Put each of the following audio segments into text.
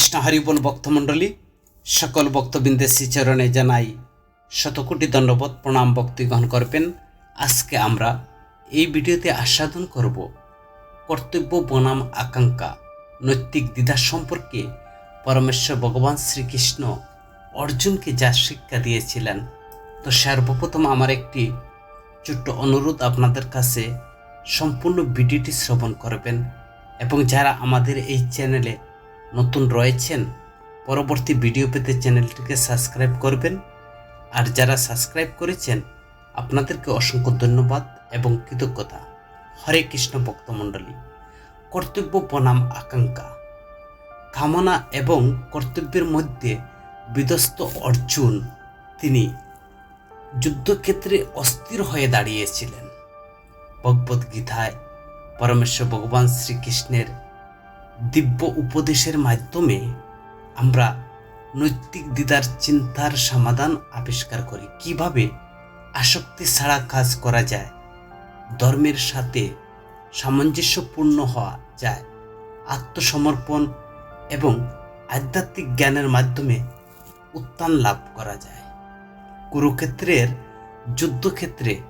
কৃষ্ণ হরিবল ভক্তমণ্ডলী, সকল ভক্তবৃন্দের শ্রীচরণে জানাই শতকোটি দণ্ডবোধ, প্রণাম, ভক্তি গ্রহণ করবেন। আজকে আমরা এই ভিডিওতে আস্বাদন করব কর্তব্য, বনাম, আকাঙ্ক্ষা, নৈতিক দ্বিধা সম্পর্কে পরমেশ্বর ভগবান শ্রীকৃষ্ণ অর্জুনকে যা শিক্ষা দিয়েছিলেন। তো সর্বপ্রথম আমার একটি ছোট্ট অনুরোধ আপনাদের কাছে, সম্পূর্ণ ভিডিওটি শ্রবণ করবেন এবং যারা আমাদের এই চ্যানেলে নতুন রয়েছেন, পরবর্তী ভিডিও পেতে চ্যানেলটিকে সাবস্ক্রাইব করবেন। আর যারা সাবস্ক্রাইব করেছেন, আপনাদেরকে অসংখ্য ধন্যবাদ এবং কৃতজ্ঞতা। হরে কৃষ্ণ ভক্তমণ্ডলী কর্তব্য বনাম আকাঙ্ক্ষা। কামনা এবং কর্তব্যের মধ্যে বিধ্বস্ত অর্জুন, তিনি যুদ্ধক্ষেত্রে অস্থির হয়ে দাঁড়িয়েছিলেন। ভগবদ্গীতায় পরমেশ্বর ভগবান শ্রীকৃষ্ণের দিব্য উপদেশের মাধ্যমে আমরা নৈতিক দিদার চিন্তার সমাধান আবিষ্কার করি। কীভাবে? আসক্তি ছাড়া কাজ করা যায়। ধর্মের সাথে সামঞ্জস্যপূর্ণ হওয়া যায়। আত্মসমর্পণ এবং আধ্যাত্মিক জ্ঞানের মাধ্যমে উত্থান লাভ করা যায়। কুরুক্ষেত্রের যুদ্ধক্ষেত্রে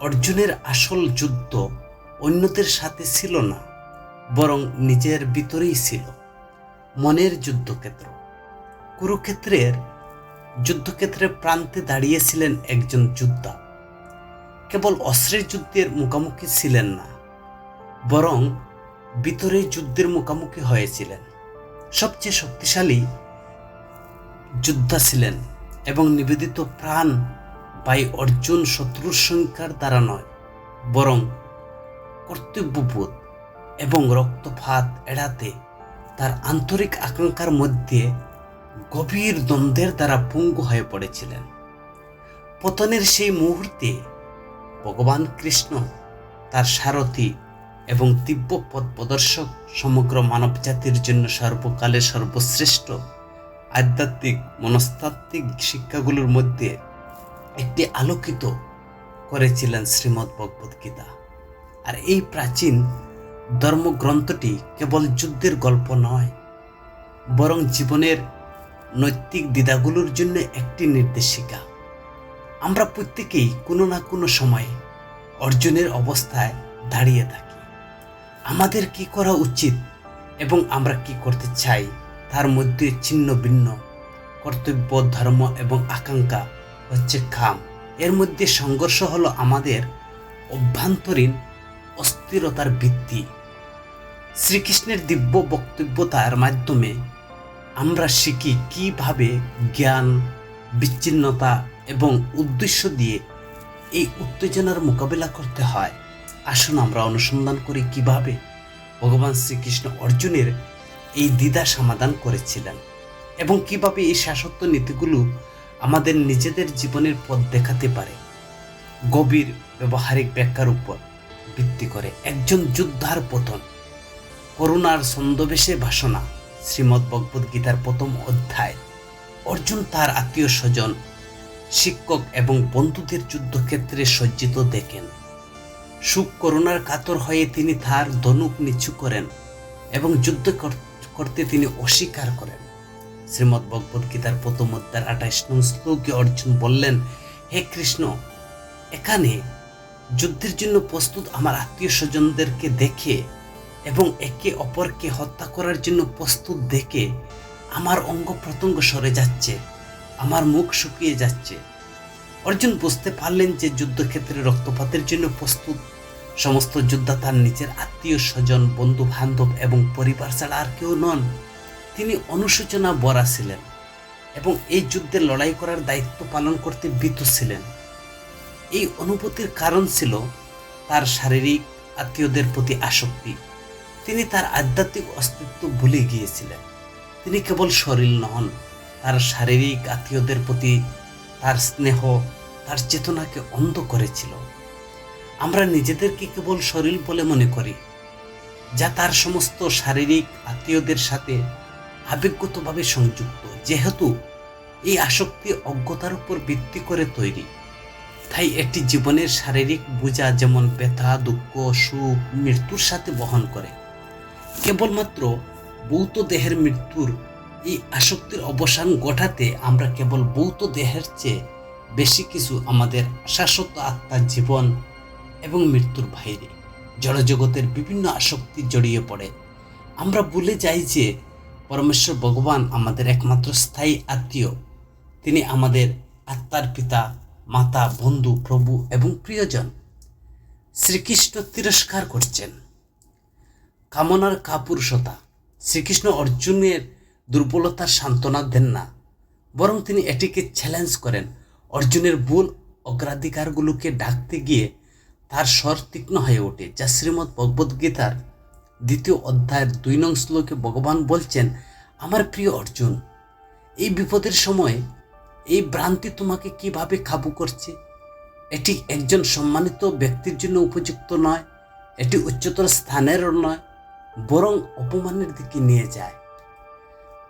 অর্জুনের আসল যুদ্ধ অন্যদের সাথে ছিল না। বরং নিজের ভিতরেই ছিল। মনের যুদ্ধক্ষেত্র। কুরুক্ষেত্রের যুদ্ধক্ষেত্রের প্রান্তে দাঁড়িয়েছিলেন একজন যোদ্ধা। কেবল অস্ত্রের যুদ্ধের মুখোমুখি ছিলেন না, বরং ভিতরে যুদ্ধের মুখোমুখি হয়েছিলেন। সবচেয়ে শক্তিশালী যোদ্ধা ছিলেন এবং নিবেদিত প্রাণ বাই অর্জুন শত্রুর সংখ্যার দ্বারা নয়, বরং কর্তব্যবোধ। এবং রক্তপাত এড়াতে তার আন্তরিক আকাঙ্ক্ষার মধ্যে গভীর দ্বন্দ্বের দ্বারা পঙ্গু হয়ে পড়েছিলেন। পতনের সেই মুহূর্তে ভগবান কৃষ্ণ তার সারথী এবং দিব্য পথ প্রদর্শক সমগ্র মানবজাতির জন্য সর্বকালের সর্বশ্রেষ্ঠ আধ্যাত্মিক মনস্তাত্ত্বিক শিক্ষাগুলোর মধ্যে একটি আলোকিত করেছিলেন শ্রীমদ্ ভগবদ গীতা। আর এই প্রাচীন ধর্মগ্রন্থটি কেবল যুদ্ধের গল্প নয়, বরং জীবনের নৈতিক দ্বিধাগুলোর জন্য একটি নির্দেশিকা। আমরা প্রত্যেকেই কোনো না কোনো সময়ে অর্জনের অবস্থায় দাঁড়িয়ে থাকি। আমাদের কি করা উচিত এবং আমরা কি করতে চাই তার মধ্যে ছিন্ন ভিন্ন, কর্তব্য, ধর্ম এবং আকাঙ্ক্ষা হচ্ছে খাম। এর মধ্যে সংঘর্ষ হলো আমাদের অভ্যন্তরীণ অস্থিরতার ভিত্তি। শ্রীকৃষ্ণের দিব্য বক্তব্যতার মাধ্যমে আমরা শিখি কীভাবে জ্ঞান, বিচ্ছিন্নতা এবং উদ্দেশ্য দিয়ে এই উত্তেজনার মোকাবিলা করতে হয়। আসুন আমরা অনুসন্ধান করি কীভাবে ভগবান শ্রীকৃষ্ণ অর্জুনের এই দ্বিধা সমাধান করেছিলেন এবং কীভাবে এই শাসত্ব নীতিগুলো আমাদের নিজেদের জীবনের পথ দেখাতে পারে। গভীর ব্যবহারিক ব্যাখ্যার উপর। ভিত্তি করে একজন যোদ্ধার পতন। করুণার ছন্দবেশে বাসনা, শ্রীমদ্ ভগবদ গীতার প্রথম অধ্যায়। অর্জুন তার আত্মীয় স্বজন, শিক্ষক এবং বন্ধুদের যুদ্ধক্ষেত্রে সজ্জিত দেখেন। সুখ করুণার কাতর হয়ে তিনি তার ধনুক নিচু করেন এবং যুদ্ধ করতে তিনি অস্বীকার করেন। শ্রীমদ্ ভগবদ গীতার প্রথম অধ্যায়ের আঠাইশ নং শ্লোকে অর্জুন বললেন, হে কৃষ্ণ, এখানে যুদ্ধের জন্য প্রস্তুত আমার আত্মীয় স্বজনদেরকে দেখে এবং একে অপরকে হত্যা করার জন্য প্রস্তুত দেখে আমার অঙ্গ প্রত্যঙ্গ সরে যাচ্ছে, আমার মুখ শুকিয়ে যাচ্ছে। অর্জুন বুঝতে পারলেন যে যুদ্ধক্ষেত্রে রক্তপাতের জন্য প্রস্তুত সমস্ত যোদ্ধা তার নিজের আত্মীয় স্বজন বন্ধু বান্ধব এবং পরিবার ছাড়া আর কেউ নন। তিনি অনুশোচনা বরা ছিলেন এবং এই যুদ্ধে লড়াই করার দায়িত্ব পালন করতে ভীত ছিলেন। এই অনুভূতির কারণ ছিল তার শারীরিক আত্মীয়দের প্রতি আসক্তি। তিনি তার আধ্যাত্মিক অস্তিত্ব ভুলে গিয়েছিলেন। তিনি কেবল শরীর নন, তার শারীরিক আত্মীয়দের প্রতি তার স্নেহ, তার চেতনাকে অন্ধ করেছিল। আমরা নিজেদেরকে কেবল শরীর বলে মনে করি, যা তার সমস্ত শারীরিক আত্মীয়দের সাথে আবেগগতভাবে সংযুক্ত, যেহেতু এই আসক্তি অজ্ঞতার উপর ভিত্তি করে তৈরি। তাই একটি জীবনের শারীরিক বোঝা যেমন ব্যথা, দুঃখ, সুখ, মৃত্যুর সাথে বহন করে। কেবলমাত্র ভৌত দেহের মৃত্যুর এই আসক্তির অবসান ঘটাতে আমরা কেবল ভৌত দেহের চেয়ে বেশি কিছু আমাদের শাশ্বত আত্মার জীবন এবং মৃত্যুর বাইরে জড়জগতের বিভিন্ন আসক্তি জড়িয়ে পড়ে। আমরা ভুলে যাই যে পরমেশ্বর ভগবান আমাদের একমাত্র স্থায়ী আত্মীয়। তিনি আমাদের আত্মার পিতা মাতা, বন্ধু, প্রভু এবং প্রিয়জন শ্রীকৃষ্ণ তিরস্কার করছেন। কামনার কাপুরুষতা, শ্রীকৃষ্ণ অর্জুনের দুর্বলতার সান্ত্বনা দেন না, বরং তিনি এটিকে চ্যালেঞ্জ করেন। অর্জুনের ভুল অগ্রাধিকারগুলোকে ডাকতে গিয়ে তার স্বর তীক্ষ্ণ হয়ে ওঠে, যা শ্রীমদ্ ভগবদ্গীতার দ্বিতীয় অধ্যায়ের দুই নং শ্লোকে ভগবান বলছেন, আমার প্রিয় অর্জুন, এই বিপদের সময় এই ভ্রান্তি তোমাকে কীভাবে কাবু করছে? এটি একজন সম্মানিত ব্যক্তির জন্য উপযুক্ত নয়, এটি উচ্চতর স্থানেরও নয়, বরং অপমানের দিকে নিয়ে যায়।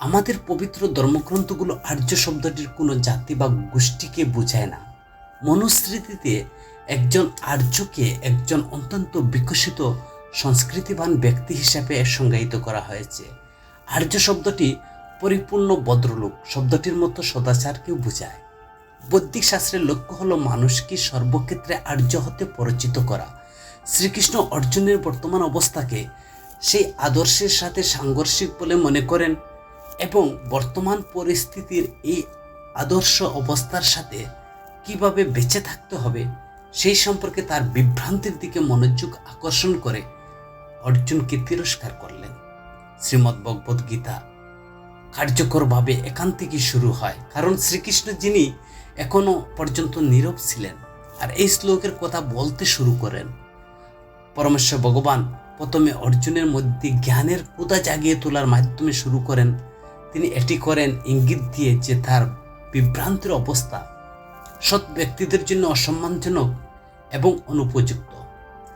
আমাদের পবিত্র ধর্মগ্রন্থগুলো আর্য শব্দটির কোনো জাতি বা গোষ্ঠীকে বোঝায় না। মনুস্মৃতিতে একজন আর্যকে একজন অত্যন্ত বিকশিত, সংস্কৃতিবান ব্যক্তি হিসাবে সংজ্ঞায়িত করা হয়েছে। আর্য শব্দটি পরিপূর্ণ ভদ্রলোক শব্দটির মতো সদাচারকেও বোঝায়। বৈদিক শাস্ত্রের লক্ষ্য হলো মানুষকে সর্বক্ষেত্রে আর্য হতে পরিচিত করা। শ্রীকৃষ্ণ অর্জুনের বর্তমান অবস্থাকে সেই আদর্শের সাথে সাংঘর্ষিক বলে মনে করেন এবং বর্তমান পরিস্থিতির এই আদর্শ অবস্থার সাথে কীভাবে বেঁচে থাকতে হবে সেই সম্পর্কে তার বিভ্রান্তির দিকে মনোযোগ আকর্ষণ করে অর্জুনকে তিরস্কার করলেন। শ্রীমদ্ ভগবদ গীতা কার্যকরভাবে এখান থেকে শুরু হয়। কারণ শ্রীকৃষ্ণ যিনি এখনও পর্যন্ত নীরব ছিলেন আর এই শ্লোকের কথা বলতে শুরু করেন। পরমেশ্বর ভগবান প্রথমে অর্জুনের মধ্যে জ্ঞানের কুদা জাগিয়ে তোলার মাধ্যমে শুরু করেন। তিনি এটি করেন ইঙ্গিত দিয়ে যে তার বিভ্রান্তির অবস্থা সৎ ব্যক্তিদের জন্য অসম্মানজনক এবং অনুপযুক্ত।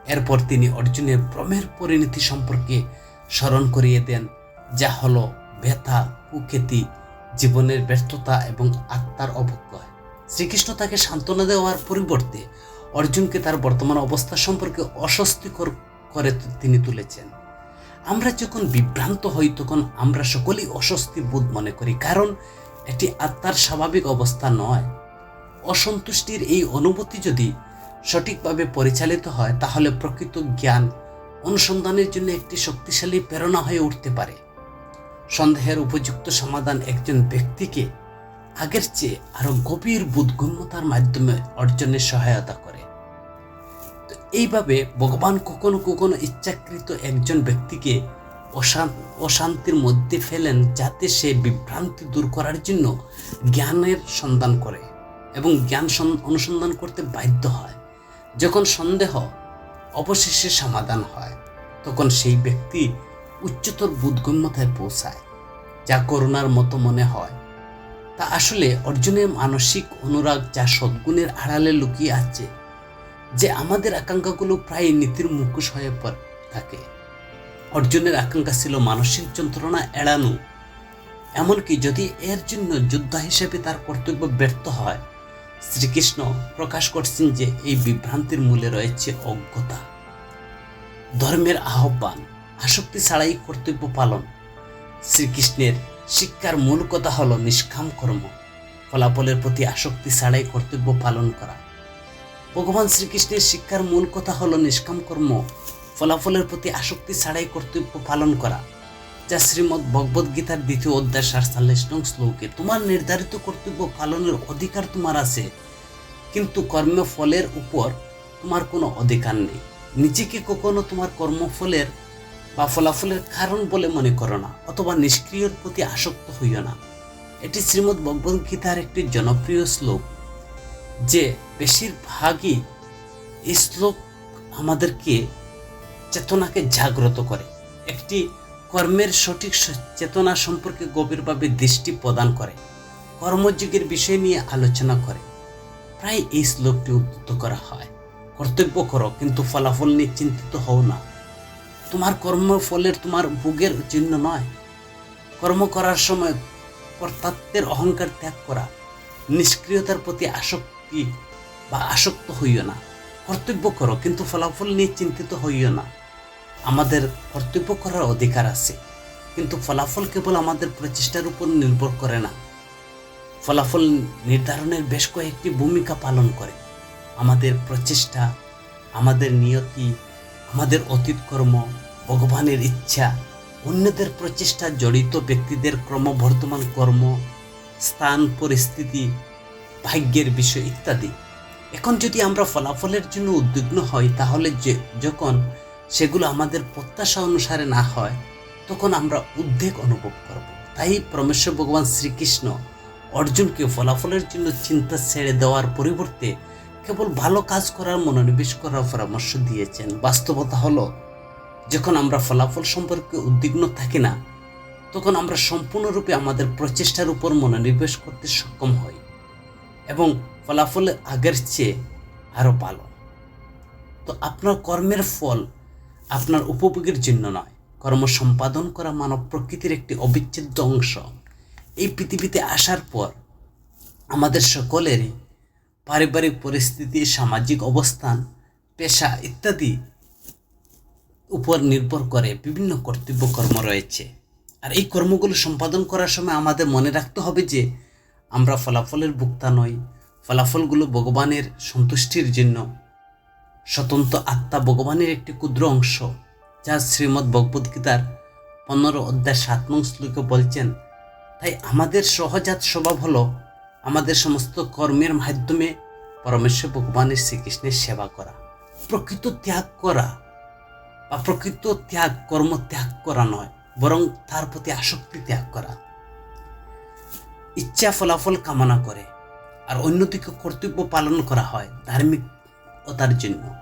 এরপর তিনি অর্জুনের ভ্রমের পরিণতি সম্পর্কে স্মরণ করিয়ে দেন, যা হলো ব্যথা কুখ্যাতি জীবনের ব্যর্থতা এবং আত্মার অবক্ষয়। শ্রীকৃষ্ণ তাকে সান্ত্বনা দেওয়ার পরিবর্তে অর্জুনকে তার বর্তমান অবস্থা সম্পর্কে অস্বস্তিকর করে তিনি তুলেছেন। আমরা যখন বিভ্রান্ত হই, তখন আমরা সকলেই অস্বস্তি বোধ মনে করি, কারণ এটি আত্মার স্বাভাবিক অবস্থা নয়। অসন্তুষ্টির এই অনুভূতি যদি সঠিকভাবে পরিচালিত হয়, তাহলে প্রকৃত জ্ঞান অনুসন্ধানের জন্য একটি শক্তিশালী প্রেরণা হয়ে উঠতে পারে। সন্দেহের উপযুক্ত সমাধান একজন ব্যক্তিকে আগের চেয়ে আরও গভীর বোধগম্যতার মাধ্যমে অর্জনের সহায়তা করে। তো এইভাবে ভগবান কখনো কখনো ইচ্ছাকৃত একজন ব্যক্তিকে অশান্তির মধ্যে ফেলেন যাতে সে বিভ্রান্তি দূর করার জন্য জ্ঞানের সন্ধান করে এবং জ্ঞান অনুসন্ধান করতে বাধ্য হয়। যখন সন্দেহ অবশেষে সমাধান হয়, তখন সেই ব্যক্তি উচ্চতর বোধগম্যতায় পৌঁছায়, যা করুণার মতো মনে হয়। তা আসলে অর্জুনের মানসিক অনুরাগ যা সদ্গুণের আড়ালে লুকিয়ে আছে, যে আমাদের আকাঙ্ক্ষাগুলো প্রায় নীতির মুখোশ হয়ে থাকে। অর্জুনের আকাঙ্ক্ষা ছিল মানসিক যন্ত্রণা এড়ানো। এমনকি যদি এর জন্য যোদ্ধা হিসেবে তার কর্তব্য ব্যর্থ হয়, শ্রীকৃষ্ণ প্রকাশ করছেন যে এই বিভ্রান্তির মূলে রয়েছে অজ্ঞতা। ধর্মের আহ্বান আসক্তি ছাড়াই কর্তব্য পালন। শ্রীকৃষ্ণের শিক্ষার মূল কথা হলো নিষ্কাম কর্ম। ফলাফলের প্রতি আসক্তি ছাড়াই কর্তব্য পালন করা। ভগবান শ্রীকৃষ্ণের শিক্ষার মূল কথা হলো নিষ্কাম কর্ম। ফলাফলের প্রতি আসক্তি ছাড়াই কর্তব্য পালন করা। যা শ্রীমদ ভগবদ গীতার দ্বিতীয় অধ্যায় সাতচল্লিশ নং শ্লোকে, তোমার নির্ধারিত কর্তব্য পালনের অধিকার তোমার আছে, কিন্তু কর্মফলের উপর তোমার কোনো অধিকার নেই। নিজেকে কখনো তোমার কর্মফলের বা ফলাফলের কারণ বলে মনে করো না, অথবা নিষ্ক্রিয়র প্রতি আসক্ত হইও না। এটি শ্রীমদ্ ভগবদ্গীতার একটি জনপ্রিয় শ্লোক, যে বেশিরভাগই এই শ্লোক আমাদেরকে চেতনাকে জাগ্রত করে। একটি কর্মের সঠিক চেতনা সম্পর্কে গভীরভাবে দৃষ্টি প্রদান করে, কর্মযোগের বিষয় নিয়ে আলোচনা করে। প্রায় এই শ্লোকটি উদ্ধৃত করা হয়। কর্তব্য করো, কিন্তু ফলাফল নিয়ে চিন্তিত হও না। তোমার কর্মফলের তোমার ভোগের চিহ্ন নয়। কর্ম করার সময় কর্তাত্বের অহংকার ত্যাগ করা। নিষ্ক্রিয়তার প্রতি আসক্তি বা আসক্ত হইও না। কর্তব্য করো, কিন্তু ফলাফল নিয়ে চিন্তিত হইও না। আমাদের কর্তব্য করার অধিকার আছে, কিন্তু ফলাফল কেবল আমাদের প্রচেষ্টার উপর নির্ভর করে না। ফলাফল নির্ধারণের বেশ কয়েকটি ভূমিকা পালন করে। আমাদের প্রচেষ্টা, আমাদের নিয়তি আমাদের অতীত কর্ম, ভগবানের ইচ্ছা, অন্যদের প্রচেষ্টা জড়িত ব্যক্তিদের ক্রমবর্ধমান কর্ম, স্থান, পরিস্থিতি, ভাগ্যের বিষয় ইত্যাদি। এখন যদি আমরা ফলাফলের জন্য উদ্বিগ্ন হই, তাহলে যে যখন সেগুলো আমাদের প্রত্যাশা অনুসারে না হয়, তখন আমরা উদ্বেগ অনুভব করব। তাই পরমেশ্বর ভগবান শ্রীকৃষ্ণ অর্জুনকে ফলাফলের জন্য চিন্তা ছেড়ে দেওয়ার পরিবর্তে কেবল ভালো কাজ করার মনোনিবেশ করার পরামর্শ দিয়েছেন। বাস্তবতা হলো, যখন আমরা ফলাফল সম্পর্কে উদ্বিগ্ন থাকি না, তখন আমরা সম্পূর্ণরূপে আমাদের প্রচেষ্টার উপর মনোনিবেশ করতে সক্ষম হই এবং ফলাফল আগের চেয়ে আরও ভালো। তো আপনার কর্মের ফল আপনার উপভোগের জন্য নয়, কর্ম সম্পাদন করা মানব প্রকৃতির একটি অবিচ্ছেদ্য অংশ। এই পৃথিবীতে আসার পর আমাদের সকলেরই পারিবারিক পরিস্থিতি, সামাজিক অবস্থান, পেশা ইত্যাদি উপর নির্ভর করে বিভিন্ন কর্তব্য কর্ম রয়েছে। আর এই কর্মগুলো সম্পাদন করার সময় আমাদের মনে রাখতে হবে যে আমরা ফলাফলের ভুক্তা নই। ফলাফলগুলো ভগবানের সন্তুষ্টির জন্য। স্বতন্ত্র আত্মা ভগবানের একটি ক্ষুদ্র অংশ, যা শ্রীমদ্ ভগবদ্গীতার পনেরো অধ্যায় সাত নং শ্লোকে বলছেন, তাই আমাদের সহজাত স্বভাব হলো আমাদের সমস্ত কর্মের মাধ্যমে পরমেশ্বর ভগবানের শ্রীকৃষ্ণের সেবা করা, প্রকৃত ত্যাগ করা বা প্রকৃত ত্যাগ, কর্ম ত্যাগ করা নয়, বরং তার প্রতি আসক্তি ত্যাগ করা। ইচ্ছা, ফলাফল কামনা করে, আর অন্যদিকে কর্তব্য পালন করা হয় ধার্মিকতার জন্য।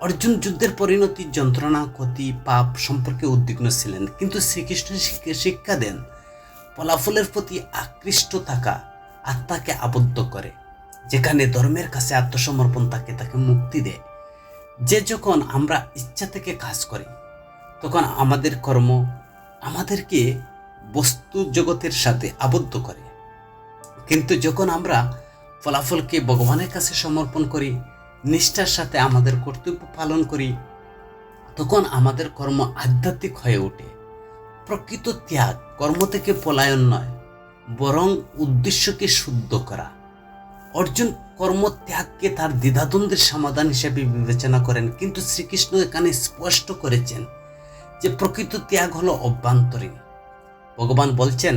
অর্জুন যুদ্ধের পরিণতি, যন্ত্রণা, ক্ষতি, পাপ সম্পর্কে উদ্বিগ্ন ছিলেন, কিন্তু শ্রীকৃষ্ণ শিক্ষা- শিক্ষা দেন, ফলাফলের প্রতি আকৃষ্ট থাকা আত্মাকে আবদ্ধ করে, যেখানে ধর্মের কাছে আত্মসমর্পণ তাকে তাকে মুক্তি দেয়। যে যখন আমরা ইচ্ছা থেকে কাজ করি, তখন আমাদের কর্ম আমাদেরকে বস্তু জগতের সাথে আবদ্ধ করে। কিন্তু যখন আমরা ফলাফলকে ভগবানের কাছে সমর্পণ করি, নিষ্ঠার সাথে আমাদের কর্তব্য পালন করি, তখন আমাদের কর্ম আধ্যাত্মিক হয়ে ওঠে। প্রকৃত ত্যাগ কর্ম থেকে পলায়ন নয় বরং উদ্দেশ্যকে শুদ্ধ করা। অর্জুন কর্মত্যাগকে তার দ্বিধাদ্বন্দ্বের সমাধান হিসেবে বিবেচনা করেন, কিন্তু শ্রীকৃষ্ণ এখানে স্পষ্ট করেছেন যে প্রকৃত ত্যাগ হলো অভ্যন্তরীণ। ভগবান বলছেন,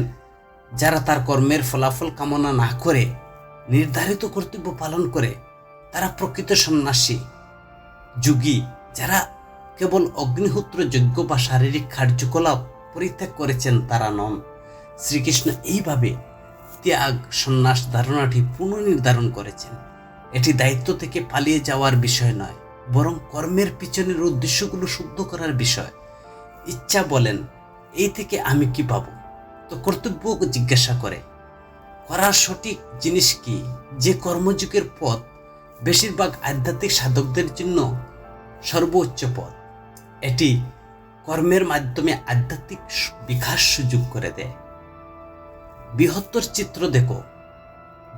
যারা তার কর্মের ফলাফল কামনা না করে, নির্ধারিত কর্তব্য পালন করে, তারা প্রকৃত সন্ন্যাসী। যুগী, যারা কেবল অগ্নিহোত্র যজ্ঞ বা শারীরিক কার্যকলাপ পরিত্যাগ করেছেন, তারা নন। শ্রীকৃষ্ণ এইভাবে ত্যাগ, সন্ন্যাস ধারণাটি পুনর্নির্ধারণ করেছেন। এটি দায়িত্ব থেকে পালিয়ে যাওয়ার বিষয় নয়, বরং কর্মের পিছনের উদ্দেশ্যগুলো শুদ্ধ করার বিষয়। ইচ্ছা বলেন, এই থেকে আমি কি পাবো? তো কর্তব্য জিজ্ঞাসা করে, করার সঠিক জিনিস কি? যে কর্মযুগের পথ বেশিরভাগ আধ্যাত্মিক সাধকদের জন্য সর্বোচ্চ পথ। এটি কর্মের মাধ্যমে আধ্যাত্মিক বিকাশ সুযোগ করে দেয়। বৃহত্তর চিত্র দেখো।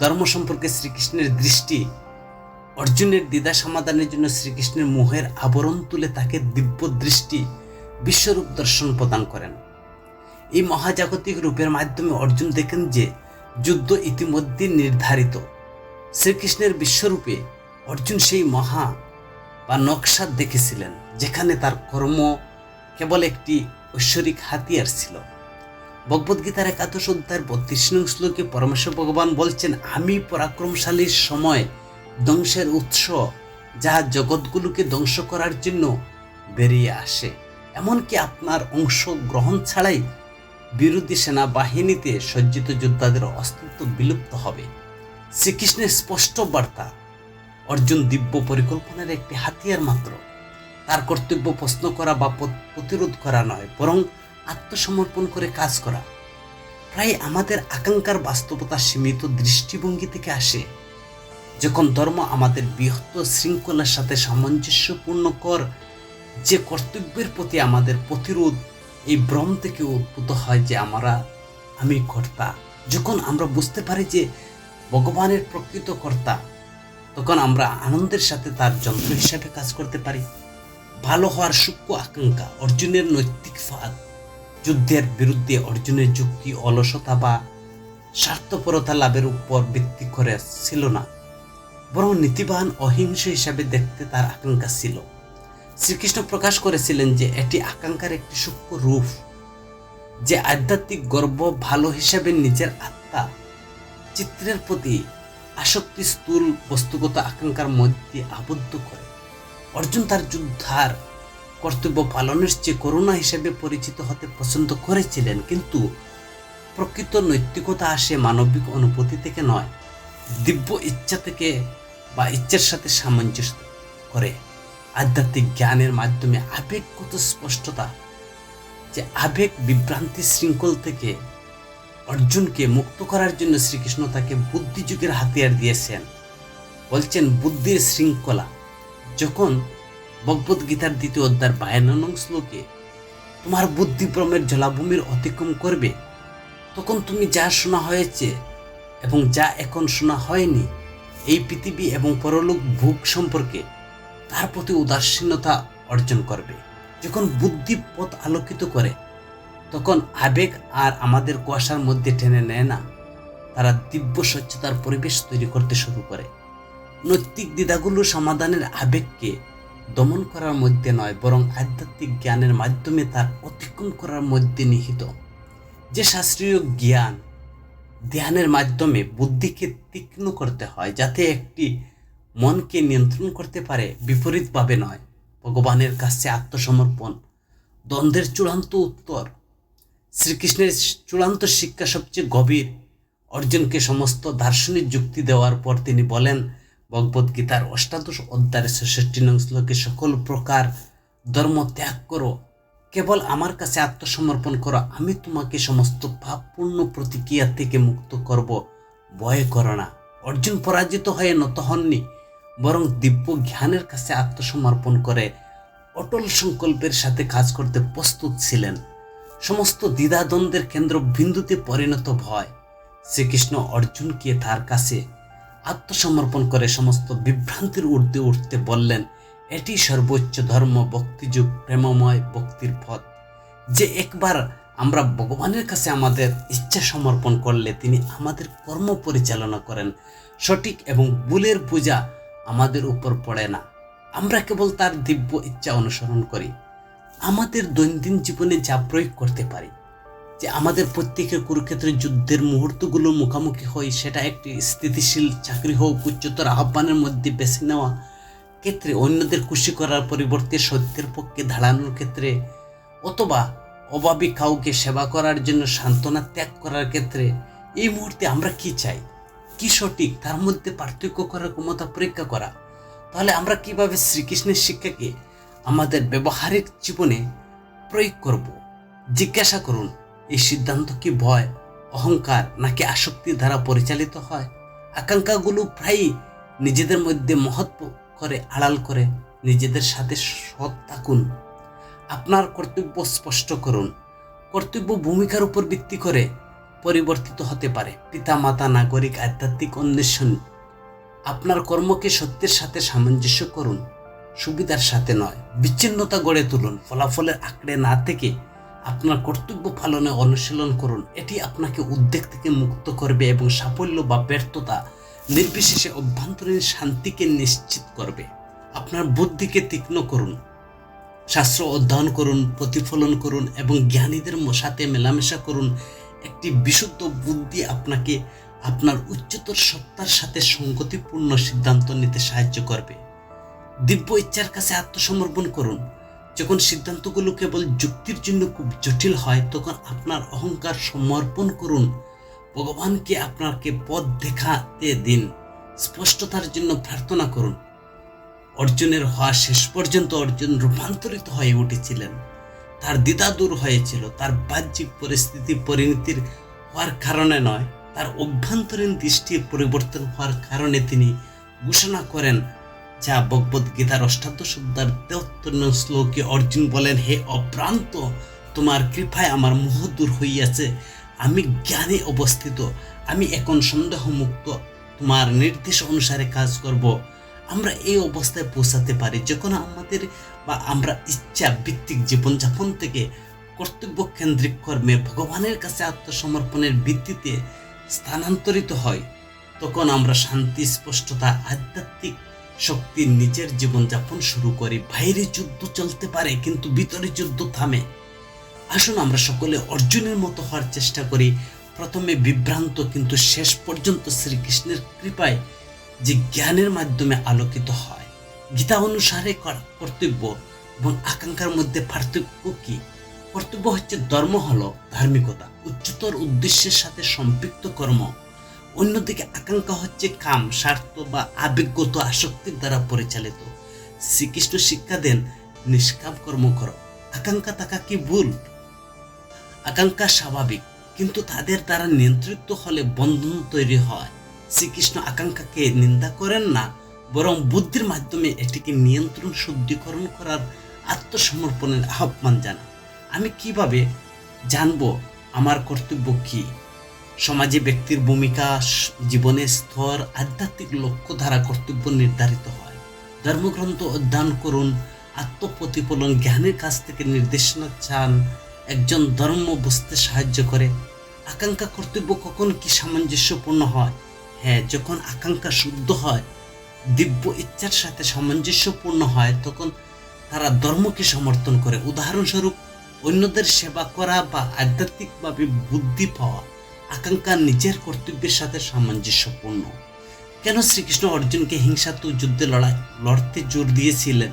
ধর্ম সম্পর্কে শ্রীকৃষ্ণের দৃষ্টি, অর্জুনের দ্বিধা সমাধানের জন্য শ্রীকৃষ্ণের মোহের আবরণ তুলে তাকে দিব্য দৃষ্টি, বিশ্বরূপ দর্শন প্রদান করেন। এই মহাজাগতিক রূপের মাধ্যমে অর্জুন দেখেন যে, যুদ্ধ ইতিমধ্যে নির্ধারিত। শ্রীকৃষ্ণের বিশ্বরূপে অর্জুন সেই মহা বা নকশা দেখেছিলেন, যেখানে তার কর্ম কেবল একটি ঐশ্বরিক হাতিয়ার ছিল। ভগবদ্গীতার একাদশ অধ্যায়ের বত্রিশ নং শ্লোকে পরমেশ্বর ভগবান বলছেন, আমি পরাক্রমশালীর সময়, ধ্বংসের উৎস, যা জগৎগুলোকে ধ্বংস করার জন্য বেরিয়ে আসে। এমনকি আপনার অংশ গ্রহণ ছাড়াই বিরোধী সেনাবাহিনীতে সজ্জিত যোদ্ধাদের অস্তিত্ব বিলুপ্ত হবে। শ্রীকৃষ্ণের স্পষ্ট বার্তা, অর্জুন দিব্য পরিকল্পনার একটি হাতিয়ার মাত্র। তার কর্তব্য প্রশ্ন করা বা প্রতিরোধ করা নয়, বরং আত্মসমর্পণ করে কাজ করা। প্রায় আমাদের আকাঙ্ক্ষার বাস্তবতা সীমিত দৃষ্টিভঙ্গি থেকে আসে যখন ধর্ম আমাদের বৃহত্ত শৃঙ্খলার সাথে সামঞ্জস্যপূর্ণ কর যে কর্তব্যের প্রতি আমাদের প্রতিরোধ এই ভ্রম থেকে উদ্ভূত হয় যে আমরা, আমি কর্তা। যখন আমরা বুঝতে পারি যে ভগবানের প্রকৃত কর্তা, তখন আমরা আনন্দের সাথে তার যন্ত্র হিসাবে কাজ করতে পারি। ভালো হওয়ার সূক্ষ্ম আকাঙ্ক্ষা, অর্জুনের নৈতিক ফাঁদ যুদ্ধের বিরুদ্ধে অর্জুনের যুক্তি, অলসতা বা স্বার্থপরতা লাভের উপর ভিত্তি করে ছিল না। বরং নীতিবান অহিংস হিসাবে দেখতে তার আকাঙ্ক্ষা ছিল। শ্রীকৃষ্ণ প্রকাশ করেছিলেন যে এটি আকাঙ্ক্ষার একটি সূক্ষ্ম রূপ, যে আধ্যাত্মিক গর্ব ভালো হিসাবে নিজের আত্মা চিত্রের প্রতি আসক্তি, স্থূল বস্তুগত আকাঙ্ক্ষার মধ্যে আবদ্ধ করে। অর্জুন তার যুদ্ধার কর্তব্য পালনের চেয়ে করুণা হিসেবে পরিচিত হতে পছন্দ করেছিলেন, কিন্তু প্রকৃত নৈতিকতা আসে মানবিক অনুভূতি থেকে নয়, দিব্য ইচ্ছা থেকে বা ইচ্ছার সাথে সামঞ্জস্য করে। আধ্যাত্মিক জ্ঞানের মাধ্যমে আবেগগত স্পষ্টতা, যে আবেগ বিভ্রান্তি শৃঙ্খল থেকে অর্জুনকে মুক্ত করার জন্য শ্রীকৃষ্ণ তাকে বুদ্ধিযুগের হাতিয়ার দিয়েছেন। বলছেন বুদ্ধির শৃঙ্খলা। যখন ভগবদ গীতার দ্বিতীয় অধ্যায় বায়ান্ন শ্লোকে, তোমার বুদ্ধিভ্রমের জলাভূমির অতিক্রম করবে। তখন তুমি যা শোনা হয়েছে এবং যা এখন শোনা হয়নি, এই পৃথিবী এবং পরলোক ভোগ সম্পর্কে তার প্রতি উদাসীনতা অর্জন করবে। যখন বুদ্ধি পথ আলোকিত করে, তখন আবেগ আর আমাদের কুয়াশার মধ্যে টেনে নেয় না। তারা দিব্য স্বচ্ছতার পরিবেশ তৈরি করতে শুরু করে। নৈতিক দ্বিধাগুলো সমাধানের আবেগকে দমন করার মধ্যে নয়, বরং আধ্যাত্মিক জ্ঞানের মাধ্যমে তার অতিক্রম করার মধ্যে নিহিত। যে শাস্ত্রীয় জ্ঞান ধ্যানের মাধ্যমে বুদ্ধিকে তীক্ষ্ণ করতে হয়, যাতে একটি মনকে নিয়ন্ত্রণ করতে পারে, বিপরীতভাবে নয়। ভগবানের কাছে আত্মসমর্পণ। দ্বন্দ্বের চূড়ান্ত উত্তর। শ্রীকৃষ্ণের চূড়ান্ত শিক্ষা সবচেয়ে গভীর। অর্জুনকে সমস্ত দার্শনিক যুক্তি দেওয়ার পর তিনি বলেন ভগবদ্গীতার অষ্টাদশ অধ্যায়ের ছেষট্টি নং শ্লোকে সকল প্রকার ধর্ম ত্যাগ করো। কেবল আমার কাছে আত্মসমর্পণ করো। আমি তোমাকে সমস্ত পাপপূর্ণ প্রতিক্রিয়া থেকে মুক্ত করব। ভয় করো না। অর্জুন পরাজিত হয়ে নত হননি, বরং দিব্য জ্ঞানের কাছে আত্মসমর্পণ করে অটল সংকল্পের সাথে কাজ করতে প্রস্তুত ছিলেন। সমস্ত দ্বিধাদ্বন্দ্বের কেন্দ্র বিন্দুতে পরিণত ভয়। শ্রীকৃষ্ণ অর্জুনকে তার কাছে আত্মসমর্পণ করে সমস্ত বিভ্রান্তির ঊর্ধ্বে উঠতে বললেন, এটি সর্বোচ্চ ধর্ম, ভক্তিযুগ, প্রেমময় ভক্তির পথ। যে একবার আমরা ভগবানের কাছে আমাদের ইচ্ছা সমর্পণ করলে তিনি আমাদের কর্ম পরিচালনা করেন। সঠিক এবং ভুলের পূজা আমাদের উপর পড়ে না। আমরা কেবল তার দিব্য ইচ্ছা অনুসরণ করি। আমাদের দৈনন্দিন জীবনে যা প্রয়োগ করতে পারি যে আমাদের প্রত্যেকের কুরুক্ষেত্রের যুদ্ধের মুহূর্তগুলোর মুখোমুখি হই সেটা একটি স্থিতিশীল চাকরি হোক, উচ্চতর আহ্বানের মধ্যে বেছে নেওয়া, ক্ষেত্রে অন্যদের খুশি করার পরিবর্তে সত্যের পক্ষে দাঁড়ানোর ক্ষেত্রে, অথবা অভাবী কাউকে সেবা করার জন্য সান্ত্বনা ত্যাগ করার ক্ষেত্রে, এই মুহূর্তে আমরা কি চাই? কি সঠিক? তার মধ্যে পার্থক্য করার ক্ষমতা পরীক্ষা করা। তাহলে আমরা কীভাবে শ্রীকৃষ্ণের শিক্ষাকে আমাদের ব্যবহারিক জীবনে প্রয়োগ করব? জিজ্ঞাসা করুন। এই সিদ্ধান্ত কি ভয়, অহংকার নাকি আসক্তি দ্বারা পরিচালিত হয়? আকাঙ্ক্ষাগুলো প্রায়ই নিজেদের মধ্যে মহত্ব করে আড়াল করে নিজেদের সাথে সৎ থাকুন। আপনার কর্তব্য স্পষ্ট করুন। কর্তব্য ভূমিকার উপর ভিত্তি করে পরিবর্তিত হতে পারে। পিতা মাতা নাগরিক, আধ্যাত্মিক অন্বেষণ, আপনার কর্মকে সত্যের সাথে সামঞ্জস্য করুন। সুবিধার সাথে নয়, বিচ্ছিন্নতা গড়ে তুলুন। ফলাফলের আঁকড়ে না থেকে আপনার কর্তব্য পালনে অনুশীলন করুন। এটি আপনাকে উদ্বেগ থেকে মুক্ত করবে এবং সাফল্য বা ব্যর্থতা নির্বিশেষে অভ্যন্তরীণ শান্তিকে নিশ্চিত করবে। আপনার বুদ্ধিকে তীক্ষ্ণ করুন। শাস্ত্র অধ্যয়ন করুন, প্রতিফলন করুন এবং জ্ঞানীদের সাথে মেলামেশা করুন। একটি বিশুদ্ধ বুদ্ধি আপনাকে আপনার উচ্চতর সত্তার সাথে সঙ্গতিপূর্ণ সিদ্ধান্ত নিতে সাহায্য করবে। দিব্য ইচ্ছার কাছে আত্মসমর্পণ করুন। যখন সিদ্ধান্তগুলো কেবল যুক্তির জন্য খুব জটিল হয়, তখন আপনার অহংকার সমর্পণ করুন। ভগবানকে আপনাকে পথ দেখাতে দিন। স্পষ্টতার জন্য প্রার্থনা করুন। অর্জুনের হওয়া শেষ পর্যন্ত অর্জুন রূপান্তরিত হয়ে উঠেছিলেন। তার দ্বিধা দূর হয়েছিল। তার বাহ্যিক পরিস্থিতি পরিণতির হওয়ার কারণে নয়, তার অভ্যন্তরীণ দৃষ্টি পরিবর্তন হওয়ার কারণে তিনি ঘোষণা করেন যা ভগবদ গীতার অষ্টাদশ অধ্যায়ের তেহত্তর শ্লোকে অর্জুন বলেন, হে অপ্রান্ত, তোমার কৃপায় আমার মোহ দূর হইয়াছে। আমি জ্ঞানে অবস্থিত, আমি এখন সন্দেহমুক্ত। তোমার নির্দেশ অনুসারে কাজ করব। আমরা এই অবস্থায় পৌঁছাতে পারি। যখন আমাদের বা আমরা ইচ্ছা ভিত্তিক জীবনযাপন থেকে কর্তব্য কেন্দ্রিক কর্মে ভগবানের কাছে আত্মসমর্পণের ভিত্তিতে স্থানান্তরিত হয়, তখন আমরা শান্তি, স্পষ্টতা, আধ্যাত্মিক শক্তির নিজের জীবনযাপন শুরু করি, বাইরে যুদ্ধ চলতে পারে, কিন্তু ভিতরে যুদ্ধ থামে। আসুন আমরা সকলে অর্জুনের মতো হওয়ার চেষ্টা করি। প্রথমে বিভ্রান্ত কিন্তু শেষ পর্যন্ত শ্রীকৃষ্ণের কৃপায় যে জ্ঞানের মাধ্যমে আলোকিত হয়। গীতা অনুসারে কর্তব্য এবং আকাঙ্ক্ষার মধ্যে পার্থক্য কি? কর্তব্য হচ্ছে ধর্ম হলো ধার্মিকতা। উচ্চতর উদ্দেশ্যের সাথে সম্পৃক্ত কর্ম। অন্যদিকে আকাঙ্ক্ষা হচ্ছে কাম, স্বার্থ বা আবেগগত আসক্তির দ্বারা পরিচালিত। শ্রীকৃষ্ণ শিক্ষা দেন, নিষ্কাম কর্ম করো। আকাঙ্ক্ষা থাকা কি ভুল? আকাঙ্ক্ষা স্বাভাবিক, কিন্তু তাদের দ্বারা নিয়ন্ত্রিত হলে বন্ধন তৈরি হয়। শ্রীকৃষ্ণ আকাঙ্ক্ষাকে নিন্দা করেন না, বরং বুদ্ধির মাধ্যমে এটিকে নিয়ন্ত্রণ, শুদ্ধিকরণ করার আত্মসমর্পণের আহ্বান জানান। আমি কীভাবে জানব, আমার কর্তব্য কি? সমাজে ব্যক্তির ভূমিকা জীবনের স্তর, আধ্যাত্মিক লক্ষ্য দ্বারা কর্তব্য নির্ধারিত হয়। ধর্মগ্রন্থ অধ্যয়ন করুন, আত্মপ্রতিফলন, জ্ঞানের কাছ থেকে নির্দেশনা চান, একজন ধর্ম বুঝতে সাহায্য করে। আকাঙ্ক্ষা কর্তব্য কখন কি সামঞ্জস্যপূর্ণ হয়? হ্যাঁ যখন আকাঙ্ক্ষা শুদ্ধ হয়, দিব্য ইচ্ছার সাথে সামঞ্জস্যপূর্ণ হয়, তখন তারা ধর্মকে সমর্থন করে। উদাহরণস্বরূপ, অন্যদের সেবা করা বা আধ্যাত্মিকভাবে বুদ্ধি পাওয়া। আকাঙ্ক্ষা নিজের কর্তব্যের সাথে সামঞ্জস্যপূর্ণ। কেন শ্রীকৃষ্ণ অর্জুনকে হিংসাত্মক যুদ্ধে লড়াই লড়তে জোর দিয়েছিলেন?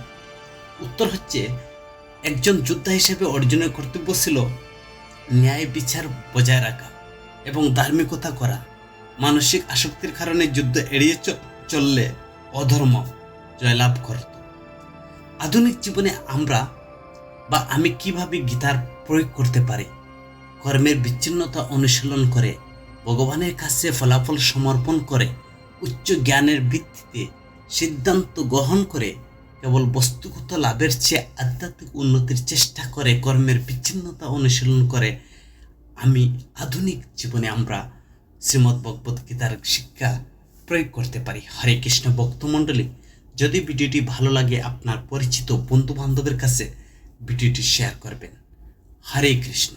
উত্তর হচ্ছে, একজন যোদ্ধা হিসেবে অর্জুনের কর্তব্য ছিল ন্যায় বিচার বজায় রাখা এবং ধার্মিকতা করা। মানসিক আসক্তির কারণে যুদ্ধ এড়িয়ে চললে অধর্ম জয়লাভ করত। আধুনিক জীবনে আমরা বা আমি কীভাবে গীতার প্রয়োগ করতে পারি? কর্মের বিচ্ছিন্নতা অনুশীলন করে, ভগবানের কাছে ফলাফল সমর্পণ করে, উচ্চ জ্ঞানের ভিত্তিতে সিদ্ধান্ত গ্রহণ করে, কেবল বস্তুগত লাভের চেয়ে আধ্যাত্মিক উন্নতির চেষ্টা করে, কর্মের বিচ্ছিন্নতা অনুশীলন করে, আমি আধুনিক জীবনে আমরা শ্রীমদ্ ভগবত গীতার শিক্ষা প্রয়োগ করতে পারি। হরে কৃষ্ণ ভক্তমণ্ডলী, যদি ভিডিওটি ভালো লাগে, আপনার পরিচিত বন্ধু বান্ধবের কাছে ভিডিওটি শেয়ার করবেন। হরে কৃষ্ণ।